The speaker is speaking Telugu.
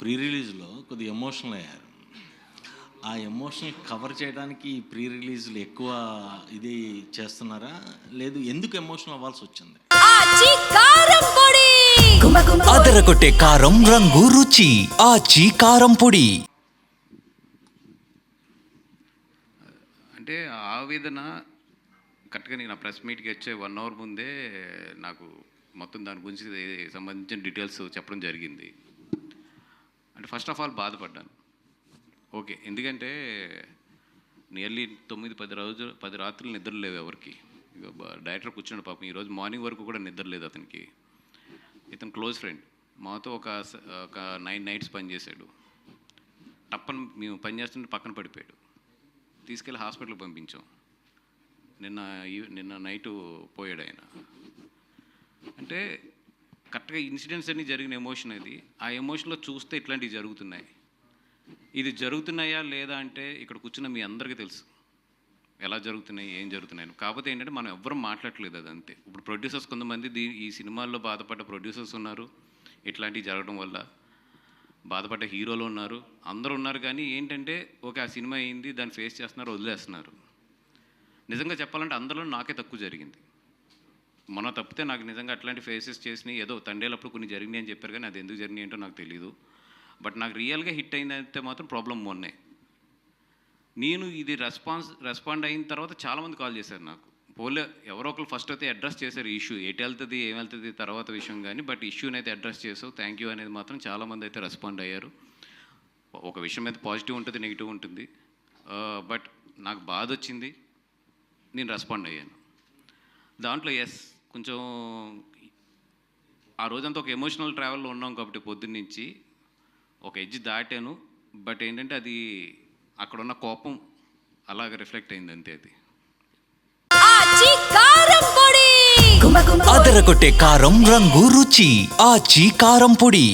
ప్రీ రిలీజ్లో కొద్దిగా ఎమోషనల్ అయ్యారు. ఆ ఎమోషనల్ కవర్ చేయడానికి ప్రీ రిలీజ్లు ఎక్కువ ఇది చేస్తున్నారా? లేదు ఎందుకు ఎమోషనల్ అవ్వాల్సి వచ్చింది? అదరగొట్టే కారం రంగు రుచి. ఆచి కారం పొడి. అంటే ఆవేదన కరెక్ట్గా నేను ఆ ప్రెస్ మీట్కి వచ్చే వన్ అవర్ ముందే నాకు మొత్తం దాని గురించి సంబంధించిన డీటెయిల్స్ చెప్పడం జరిగింది. అంటే ఫస్ట్ ఆఫ్ ఆల్ బాధపడ్డాను. ఓకే ఎందుకంటే నియర్లీ తొమ్మిది పది రోజులు పది రాత్రులు నిద్ర లేవు ఎవరికి. డైరెక్టర్ కూర్చున్నాడు పాపం ఈరోజు మార్నింగ్ వరకు కూడా నిద్ర లేదు అతనికి. ఇతను క్లోజ్ ఫ్రెండ్ మాతో ఒక ఒక నైన్ నైట్స్ పనిచేశాడు టప్పని మేము పని చేస్తుంటే పక్కన పడిపోయాడు. తీసుకెళ్ళి హాస్పిటల్కి పంపించాం. నిన్న ఈ- నిన్న నైట్ పోయాడు ఆయన. అంటే కరెక్ట్గా ఇన్సిడెంట్స్ అన్నీ జరిగిన ఎమోషన్ అది. ఆ ఎమోషన్లో చూస్తే ఇట్లాంటివి జరుగుతున్నాయి. ఇది జరుగుతున్నాయా లేదా అంటే ఇక్కడ కూర్చున్న మీ అందరికీ తెలుసు. ఎలా జరుగుతున్నాయి ఏం జరుగుతున్నాయి కాకపోతే ఏంటంటే మనం ఎవ్వరూ మాట్లాడట్లేదు అది అంతే. ఇప్పుడు ప్రొడ్యూసర్స్ కొంతమంది దీ ఈ సినిమాల్లో బాధపడ్డ ప్రొడ్యూసర్స్ ఉన్నారు. ఇట్లాంటివి జరగడం వల్ల బాధపడ్డ హీరోలు ఉన్నారు. అందరూ ఉన్నారు కానీ ఏంటంటే ఓకే ఆ సినిమా అయింది దాన్ని ఫేస్ చేస్తున్నారు వదిలేస్తున్నారు. నిజంగా చెప్పాలంటే అందరిలో నాకే తక్కువ జరిగింది. మొన్న తప్పితే నాకు నిజంగా అట్లాంటి ఫేసెస్ చేసినాయి ఏదో తండేలప్పుడు కొన్ని జరిగినాయి అని చెప్పారు కానీ అది ఎందుకు జరిగినాయి ఏంటో నాకు తెలియదు బట్ నాకు రియల్గా హిట్ అయిందంటే మాత్రం ప్రాబ్లం మొన్నే. నేను ఇది రెస్పాన్స్ రెస్పాండ్ అయిన తర్వాత చాలామంది కాల్ చేశారు నాకు. పోలే ఎవరో ఒకరు ఫస్ట్ అయితే అడ్రస్ చేశారు ఇష్యూ ఎటు వెళ్తుంది ఏం వెళ్తుంది తర్వాత విషయం కానీ బట్ ఇష్యూని అయితే అడ్రస్ చేసావు థ్యాంక్ యూ అనేది మాత్రం చాలామంది అయితే రెస్పాండ్ అయ్యారు. ఒక విషయం అయితే పాజిటివ్ ఉంటుంది నెగిటివ్ ఉంటుంది. Uh, బట్ నాకు బాధ వచ్చింది నేను రెస్పాండ్ అయ్యాను. దాంట్లో ఎస్ కొంచెం ఆ రోజంతా ఒక ఎమోషనల్ ట్రావెల్లో ఉన్నాం కాబట్టి పొద్దున్న నుంచి ఒక ఎడ్జ్ దాటాను. బట్ ఏంటంటే అది అక్కడ ఉన్న కోపం అలాగ రిఫ్లెక్ట్ అయింది అంతే అది. ఆచి కారం పొడి! అదరగొట్టే కారం రంగు రుచి. ఆచి కారం పొడి.